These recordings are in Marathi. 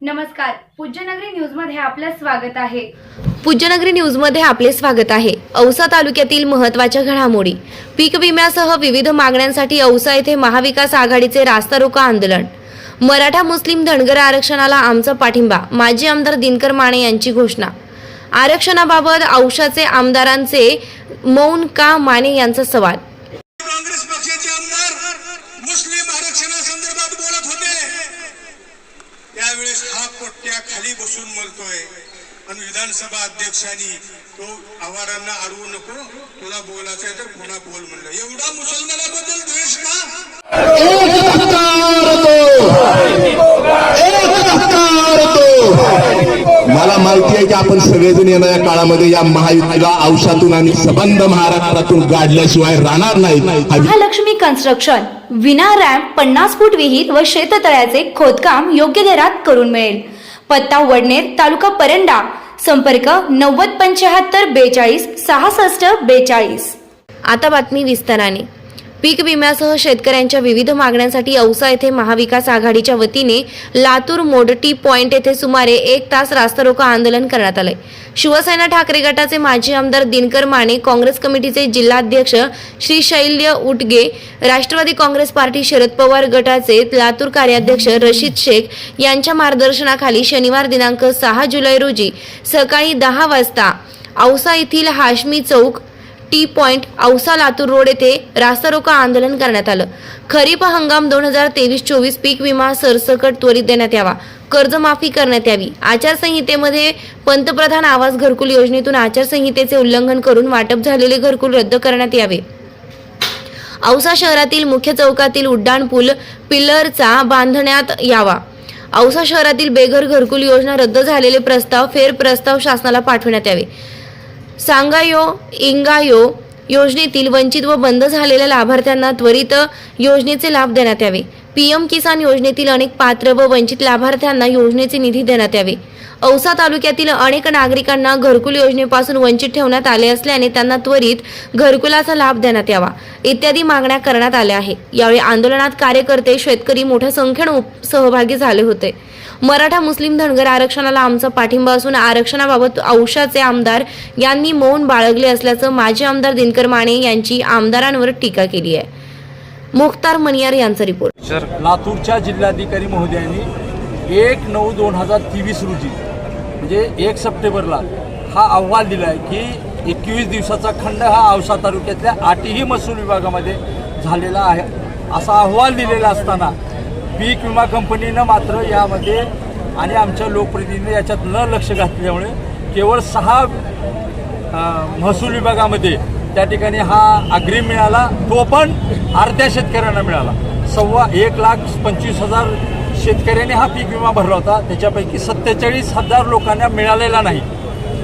नमस्कार पूज्यनगरी न्यूजमध्ये आपलं स्वागत आहे. पूज्यनगरी न्यूजमध्ये आपले स्वागत आहे. औसा तालुक्यातील महत्त्वाच्या घडामोडी. पीक विम्यासह विविध मागण्यांसाठी औसा येथे महाविकास आघाडीचे रास्ता रोको आंदोलन. मराठा मुस्लिम धनगर आरक्षणाला आमचा पाठिंबा माजी आमदार दिनकर माने यांची घोषणा. आरक्षणाबाबत औषाचे आमदारांचे मौन का माने यांचा सवाल. काँग्रेस पक्षाचे आमदार मुस्लिम पोट्ट्या खाली बसून म्हणतोय आणि विधानसभा अध्यक्षांनी तो आव्हाडांना अडवू नको तुला बोलायचंय तर पुन्हा बोल म्हणलं. एवढा मुसलमानाबद्दल द्वेष का? मला माहिती आहे की आपण सगळेजण येणाऱ्या काळामध्ये या महायुतीला औषधातून आणि सबंध महाराष्ट्रातून गाडल्याशिवाय राहणार नाहीत. हा महालक्ष्मी कन्स्ट्रक्शन विना रॅम्प पन्नास फूट विहीर व शेततळ्याचे खोदकाम योग्य दरात करून मिळेल. पत्ता वडनेर तालुका परंडा. संपर्क नव्वद पंच्याहत्तर बेचाळीस सहासष्ट बेचाळीस. आता बातमी विस्ताराने. पीक विम्यासह शेतकऱ्यांच्या विविध मागण्यांसाठी औसा येथे महाविकास आघाडीच्या वतीने लातूर मोडटी पॉइंट येथे सुमारे एक तास रास्तारोको आंदोलन करण्यात आले शिवसेना ठाकरे गटाचे माजी आमदार दिनकर माने काँग्रेस कमिटीचे जिल्हाध्यक्ष श्री शैल्य उटगे राष्ट्रवादी काँग्रेस पार्टी शरद पवार गटाचे लातूर कार्याध्यक्ष रशीद शेख यांच्या मार्गदर्शनाखाली शनिवार दिनांक सहा जुलै रोजी सकाळी दहा वाजता औसा येथील हाशमी चौक T point Ausa Latur road येथे रास्ता आंदोलन करण्यात आलं. खरीप हंगाम दोन हजार तेवीस चोवीस पीक विमा सरसकट त्वरित देण्यात यावा. कर्जमाफी करण्यात यावी. आचारसंहितेमध्ये पंतप्रधान आवास घरकुल योजनेतून आचारसंहितेचे उल्लंघन करून वाटप झालेले घरकुल रद्द करण्यात यावे. औसा शहरातील मुख्य चौकातील उड्डाण पूल पिल्लरचा बांधण्यात यावा. औसा शहरातील बेघर घरकुल योजना रद्द झालेले प्रस्ताव फेर प्रस्ताव शासनाला पाठवण्यात यावे. सांगायो इंगायो योजनेतील वंचित व बंद झालेल्या लाभार्थ्यांना त्वरित योजनेचे लाभ देण्यात यावे. पीएम किसान योजनेतील अनेक पात्र व वंचित लाभार्थ्यांना योजनेचे निधी देण्यात यावे. औसा तालुक्यातील अनेक नागरिकांना घरकुल योजनेपासून वंचित ठेवण्यात आले असल्याने त्यांना त्वरित घरकुलाचा लाभ देण्यात यावा इत्यादी मागण्या करण्यात आल्या आहे यावेळी आंदोलनात कार्यकर्ते शेतकरी मोठ्या संख्येने सहभागी झाले होते. मराठा मुस्लिम धनगर आरक्षणाला आमचा पाठिंबा असून आरक्षणाबाबत औषाचे आमदार यांनी मौन बाळगले असल्याचं माजी आमदार दिनकर माने यांची आमदारांवर टीका केली आहे. मुख्तार मनियार यांचा रिपोर्ट. लातूरच्या जिल्हाधिकारी महोदयांनी एक नऊ दोन हजार तेवीस रोजी म्हणजे एक सप्टेंबरला हा अहवाल दिला आहे की एकवीस दिवसाचा खंड हा औसा तालुक्यातल्या आठही महसूल विभागामध्ये झालेला आहे. असा अहवाल दिलेला असताना पीक विमा कंपनीनं मात्र यामध्ये आणि आमच्या लोकप्रतिनिधी याच्यात न लक्ष घातल्यामुळे केवळ सहा महसूल विभागामध्ये त्या ठिकाणी हा अग्रिम मिळाला. तो पण अर्ध्या शेतकऱ्यांना मिळाला. सव्वा एक लाख पंचवीस हजार शेतकऱ्यांनी हा पीक विमा भरला होता. त्याच्यापैकी सत्तेचाळीस हजार लोकांना मिळालेला नाही.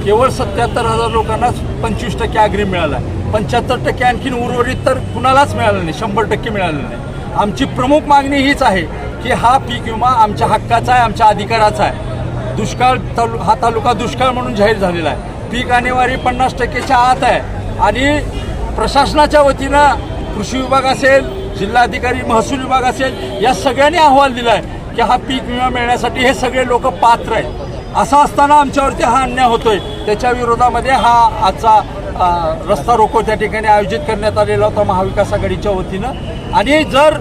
केवळ सत्याहत्तर हजार लोकांना पंचवीस टक्के अग्रिम मिळाला. पंच्याहत्तर टक्के आणखीन उर्वरित तर कुणालाच मिळालं नाही. शंभर टक्के मिळालं नाही. आमची प्रमुख मागणी हीच आहे की हा पीक विमा आमच्या हक्काचा आहे आमच्या अधिकाराचा आहे. दुष्काळ तालु हा तालुका दुष्काळ म्हणून जाहीर झालेला आहे. पीक आणेवारी पन्नास टक्केच्या आत आहे. आणि प्रशासनाच्या वतीनं कृषी विभाग असेल जिल्हाधिकारी महसूल विभाग असेल या सगळ्यांनी अहवाल दिला आहे की हा पीक विमा मिळण्यासाठी हे सगळे लोक पात्र आहेत. असं असताना आमच्यावरती हा अन्याय होतोय. त्याच्या विरोधामध्ये हा आजचा रस्ता रोको त्या ठिकाणी आयोजित करण्यात आलेला होता महाविकास आघाडीच्या वतीनं. आणि जर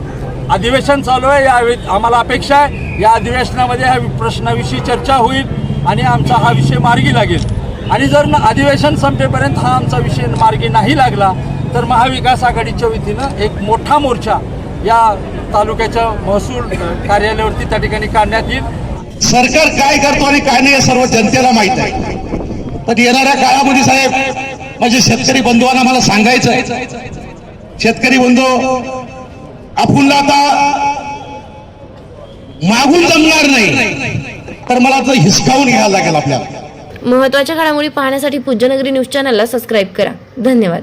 अधिवेशन चालू आहे या आम्हाला अपेक्षा आहे या अधिवेशनामध्ये ह्या प्रश्नाविषयी चर्चा होईल आणि आमचा हा विषय मार्गी लागेल. आणि जर अधिवेशन संपेपर्यंत हा आमचा विषय मार्गी नाही लागला तर महाविकास आघाडीच्या वतीनं एक मोठा मोर्चा या तालुक्याच्या महसूल कार्यालयावरती त्या ठिकाणी काढण्यात येईल. सरकार काय करतो आणि काय नाही हे सर्व जनतेला माहीत आहे. पण येणाऱ्या काळामध्ये साहेब म्हणजे शेतकरी बंधूंना मला सांगायचं आहे शेतकरी बंधू आपण आता मागून जमणार नाही. तर मला तर हिसकावून घ्यायला लागेल आपल्याला. महत्त्वाच्या घडामोडी पाहण्यासाठी पूज्यनगरी न्यूज चॅनलला सबस्क्राईब करा. धन्यवाद.